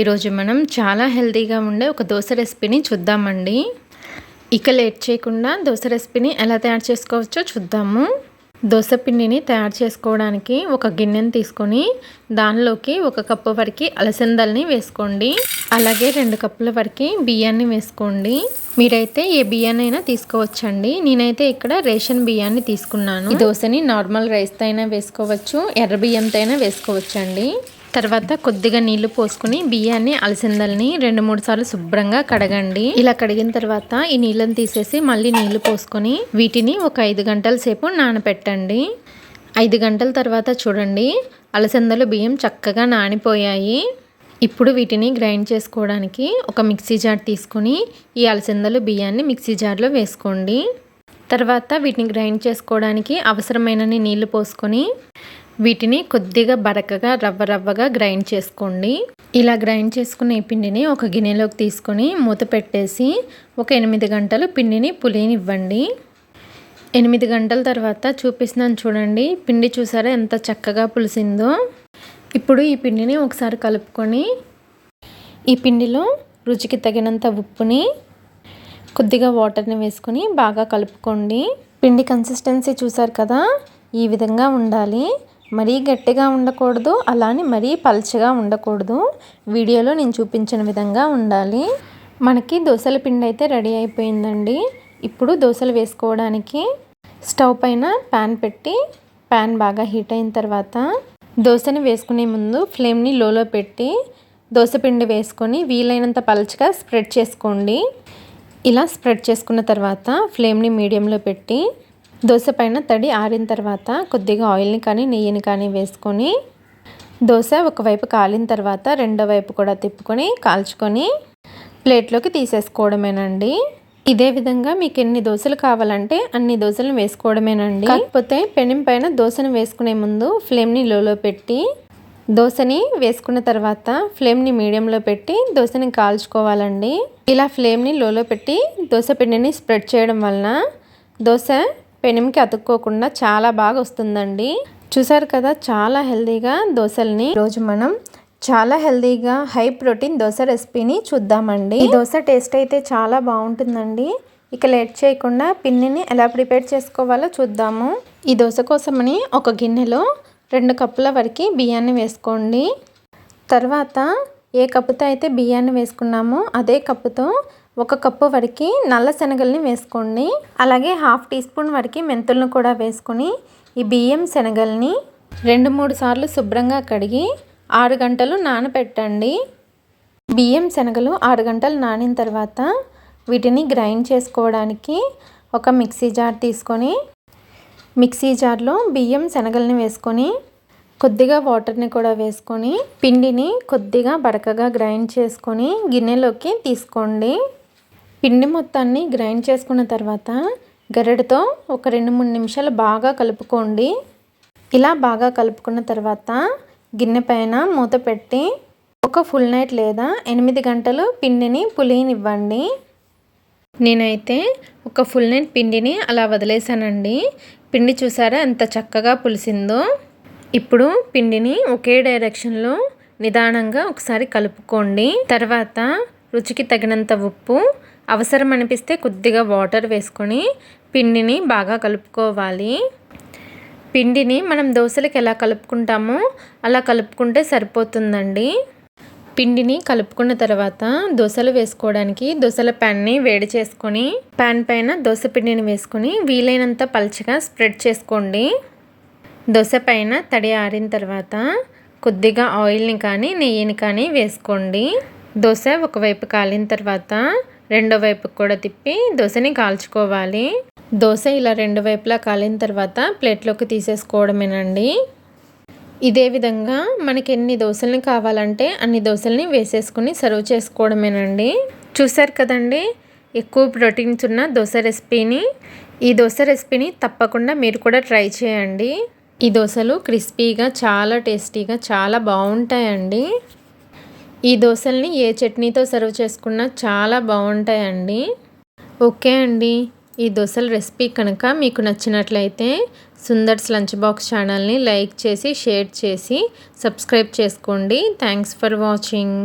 ఈరోజు మనం చాలా హెల్తీగా ఉండే ఒక దోశ రెసిపీని చూద్దామండి. ఇక లేట్ చేయకుండా దోశ రెసిపీని ఎలా తయారు చేసుకోవచ్చో చూద్దాము. దోశ పిండిని తయారు చేసుకోవడానికి ఒక గిన్నెని తీసుకొని దానిలోకి ఒక కప్పు వరకు అలసందల్ని వేసుకోండి. అలాగే రెండు కప్పుల వరకు బియ్యాన్ని వేసుకోండి. మీరైతే ఏ బియ్యాన్ని అయినా తీసుకోవచ్చండి. నేనైతే ఇక్కడ రేషన్ బియ్యాన్ని తీసుకున్నాను. దోశని నార్మల్ రైస్తో అయినా వేసుకోవచ్చు ఎర్ర బియ్యంతో అయినా వేసుకోవచ్చండి. తర్వాత కొద్దిగా నీళ్ళు పోసుకుని బియ్యాన్ని అలసిందల్ని రెండు మూడు సార్లు శుభ్రంగా కడగండి. ఇలా కడిగిన తర్వాత ఈ నీళ్ళని తీసేసి మళ్ళీ నీళ్ళు పోసుకొని వీటిని ఒక ఐదు గంటల సేపు నానపెట్టండి. ఐదు గంటల తర్వాత చూడండి అలసందలు బియ్యం చక్కగా నానిపోయాయి. ఇప్పుడు వీటిని గ్రైండ్ చేసుకోవడానికి ఒక మిక్సీ జార్ తీసుకొని ఈ అలసందలు బియ్యాన్ని మిక్సీ జార్లో వేసుకోండి. తర్వాత వీటిని గ్రైండ్ చేసుకోవడానికి అవసరమైన నీళ్ళు పోసుకొని వీటిని కొద్దిగా బరకగా రవ్వ రవ్వగా గ్రైండ్ చేసుకోండి. ఇలా గ్రైండ్ చేసుకున్న ఈ పిండిని ఒక గిన్నెలోకి తీసుకొని మూత పెట్టేసి ఒక ఎనిమిది గంటలు పిండిని పులినివ్వండి. ఎనిమిది గంటల తర్వాత చూపిస్తున్నాను చూడండి. పిండి చూసారా ఎంత చక్కగా పులిసిందో. ఇప్పుడు ఈ పిండిని ఒకసారి కలుపుకొని ఈ పిండిలో రుచికి తగినంత ఉప్పుని కొద్దిగా వాటర్ని వేసుకొని బాగా కలుపుకోండి. పిండి కన్సిస్టెన్సీ చూసారు కదా? ఈ విధంగా ఉండాలి. మరీ గట్టిగా ఉండకూడదు అలానే మరీ పల్చగా ఉండకూడదు. వీడియోలో నేను చూపించిన విధంగా ఉండాలి. మనకి దోశల పిండి అయితే రెడీ అయిపోయిందండి. ఇప్పుడు దోశలు వేసుకోవడానికి స్టవ్ పైన ప్యాన్ పెట్టి ప్యాన్ బాగా హీట్ అయిన తర్వాత దోశని వేసుకునే ముందు ఫ్లేమ్ని లోలో పెట్టి దోశ పిండి వేసుకొని వీలైనంత పలచగా స్ప్రెడ్ చేసుకోండి. ఇలా స్ప్రెడ్ చేసుకున్న తర్వాత ఫ్లేమ్ని మీడియంలో పెట్టి దోశ పైన తడి ఆరిన తర్వాత కొద్దిగా ఆయిల్ని కానీ నెయ్యిని కానీ వేసుకొని దోశ ఒకవైపు కాలిన తర్వాత రెండో వైపు కూడా తిప్పుకొని కాల్చుకొని ప్లేట్లోకి తీసేసుకోవడమేనండి. ఇదే విధంగా మీకు ఎన్ని దోశలు కావాలంటే అన్ని దోశలను వేసుకోవడమేనండి. కాకపోతే పెనం పైన దోశను వేసుకునే ముందు ఫ్లేమ్ని లోలో పెట్టి దోశని వేసుకున్న తర్వాత ఫ్లేమ్ని మీడియంలో పెట్టి దోశని కాల్చుకోవాలండి. ఇలా ఫ్లేమ్ని లోలో పెట్టి దోశ పిండిని స్ప్రెడ్ చేయడం వలన దోశ పెనుమికి అతుక్కోకుండా చాలా బాగా వస్తుందండి. చూసారు కదా చాలా హెల్దీగా దోశల్ని. రోజు మనం చాలా హెల్దీగా హై ప్రోటీన్ దోశ రెసిపీని చూద్దామండి. ఈ దోశ టేస్ట్ అయితే చాలా బాగుంటుందండి. ఇక లేట్ చేయకుండా పిన్నిని ఎలా ప్రిపేర్ చేసుకోవాలో చూద్దాము. ఈ దోశ కోసమని ఒక గిన్నెలో రెండు కప్పుల వరకు బియ్యాన్ని వేసుకోండి. తర్వాత ఏ కప్పుతో అయితే బియ్యాన్ని వేసుకున్నామో అదే కప్పుతో ఒక కప్పు వరకు నల్ల శనగల్ని వేసుకోండి. అలాగే హాఫ్ టీ స్పూన్ వరకు మెంతులను కూడా వేసుకొని ఈ బియ్యం శనగల్ని రెండు మూడు సార్లు శుభ్రంగా కడిగి ఆరు గంటలు నానబెట్టండి బియ్యం శనగలు ఆరు గంటలు నానిన తర్వాత వీటిని గ్రైండ్ చేసుకోవడానికి ఒక మిక్సీ జార్ తీసుకొని మిక్సీ జార్లో బియ్యం శనగల్ని వేసుకొని కొద్దిగా వాటర్ని కూడా వేసుకొని పిండిని కొద్దిగా బడకగా గ్రైండ్ చేసుకొని గిన్నెలోకి తీసుకోండి. పిండి మొత్తాన్ని గ్రైండ్ చేసుకున్న తర్వాత గరిటతో ఒక రెండు మూడు నిమిషాలు బాగా కలుపుకోండి. ఇలా బాగా కలుపుకున్న తర్వాత గిన్నె పైన మూత పెట్టి ఒక ఫుల్ నైట్ లేదా ఎనిమిది గంటలు పిండిని పులియనివ్వండి. నేనైతే ఒక ఫుల్ నైట్ పిండిని అలా వదిలేసానండి. పిండి చూసారా ఎంత చక్కగా పులిసిందో. ఇప్పుడు పిండిని ఒకే డైరెక్షన్లో నిదానంగా ఒకసారి కలుపుకోండి. తర్వాత రుచికి తగినంత ఉప్పు అవసరం అనిపిస్తే కొద్దిగా వాటర్ వేసుకొని పిండిని బాగా కలుపుకోవాలి. పిండిని మనం దోశలకు ఎలా కలుపుకుంటామో అలా కలుపుకుంటే సరిపోతుందండి. పిండిని కలుపుకున్న తర్వాత దోశలు వేసుకోవడానికి దోశల ప్యాన్ని వేడి చేసుకొని ప్యాన్ పైన దోశ పిండిని వేసుకొని వీలైనంత పలచగా స్ప్రెడ్ చేసుకోండి. దోశ పైన తడి ఆరిన తర్వాత కొద్దిగా ఆయిల్ని కానీ నెయ్యిని కానీ వేసుకోండి. దోశ ఒకవైపు కాలిన తర్వాత రెండో వైపుకి కూడా తిప్పి దోశని కాల్చుకోవాలి. దోశ ఇలా రెండు వైపులా కాలిన తర్వాత ప్లేట్లోకి తీసేసుకోవడమేనండి. ఇదే విధంగా మనకి ఎన్ని దోశల్ని కావాలంటే అన్ని దోశల్ని వేసేసుకుని సర్వ్ చేసుకోవడమేనండి. చూసారు కదండి ఎక్కువ ప్రోటీన్స్ ఉన్న దోశ రెసిపీని. ఈ దోశ రెసిపీని తప్పకుండా మీరు కూడా ట్రై చేయండి. ఈ దోశలు క్రిస్పీగా చాలా టేస్టీగా చాలా బాగుంటాయండి. ఈ దోశల్ని ఏ చట్నీతో సర్వ్ చేసుకున్నా చాలా బాగుంటాయండి. ఓకే అండి. ఈ దోశల రెసిపీ కనుక మీకు నచ్చినట్లయితే సుందర్స్ లంచ్ బాక్స్ ఛానల్ని లైక్ చేసి షేర్ చేసి సబ్స్క్రైబ్ చేసుకోండి. Thanks for watching.